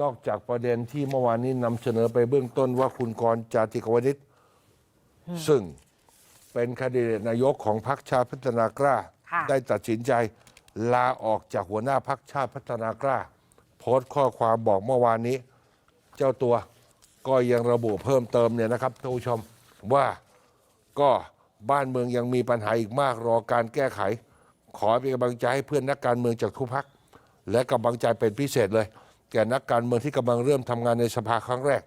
นอกจากประเด็นที่เมื่อวานนี้นำเสนอไปเบื้องต้นว่าคุณกรณ์จาติกวนิชซึ่งเป็นคดีนายกของพรรคชาติพัฒนากล้า ค่ะ ได้ตัดสินใจลาออกจากหัวหน้าพรรคชาติพัฒนากล้า โพสต์ข้อความบอกเมื่อวานนี้ เจ้าตัวก็ยังระบุเพิ่มเติมเนี่ยนะครับท่านผู้ชมว่าก็บ้านเมืองยังมีปัญหาอีกมากรอการแก้ไข ขอเป็นกำลังใจให้เพื่อนนักการเมืองจากทุกพัก และกำลังใจเป็นพิเศษเลย แก่นักการเมืองที่กำลังเริ่มทำงานในสภาครั้งแรก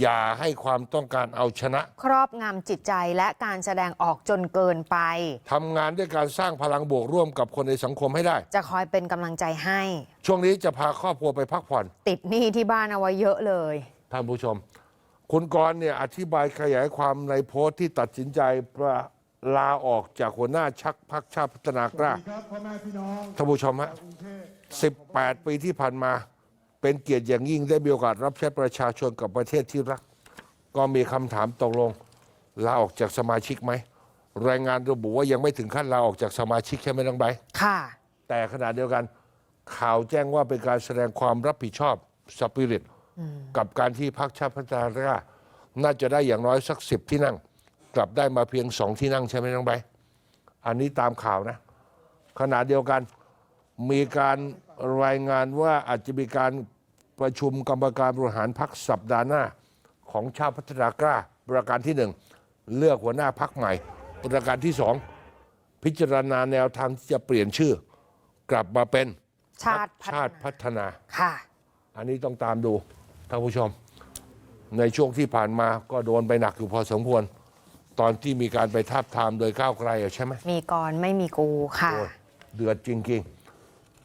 อย่าให้ความต้องการเอาชนะครอบงำจิตใจและการแสดงออกจนเกินไป ทำงานด้วยการสร้างพลังบวกร่วมกับคนในสังคมให้ได้ จะคอยเป็นกำลังใจให้ ช่วงนี้จะพาครอบครัวไปพักผ่อน ติดหนี้ที่บ้านเอาไว้เยอะเลย ท่านผู้ชม คุณกรณ์เนี่ยอธิบายขยายความในโพสต์ที่ตัดสินใจประลาออกจากหัวหน้าชักพักชาติพัฒนากล้าครับพ่อแม่พี่น้องท่านผู้ชมฮะกรุงเทพ18 ปีที่ผ่านมา เป็นเกียรติอย่างยิ่งได้มีโอกาสรับใช้ประชาชนกับประเทศที่รัก ก็มีคำถามตกลงลาออกจากสมาชิกไหมรายงานระบุว่ายังไม่ถึงขั้นลาออกจากสมาชิกใช่ไหมน้องใบร์ทค่ะ แต่ขณะเดียวกัน ข่าวแจ้งว่าเป็นการแสดงความรับผิดชอบสปิริตกับการที่พรรคชาติพัฒนากล้าน่าจะได้อย่างน้อยสักสิบที่นั่ง กลับได้มาเพียงสองที่นั่งใช่ไหมน้องใบร์ทอันนี้ตามข่าวนะขณะเดียวกันมีการ รายงานว่าอาจจะมีการประชุมกรรมการบริหารพรรคสัปดาห์หน้า ของชาติพัฒนากล้าประการที่หนึ่งเลือกหัวหน้าพรรคใหม่ ประการที่สองพิจารณาแนวทางที่จะเปลี่ยนชื่อ กลับมาเป็นชาติพัฒนาชาติพัฒนาค่ะ อันนี้ต้องตามดูท่านผู้ชม ในช่วงที่ผ่านมาก็โดนไปหนักอยู่พอสมควร ตอนที่มีการไปทาบทามโดยก้าวไกลอะใช่ไหมมีกรไม่มีกูค่ะ โอ้ยเดือดจริงๆ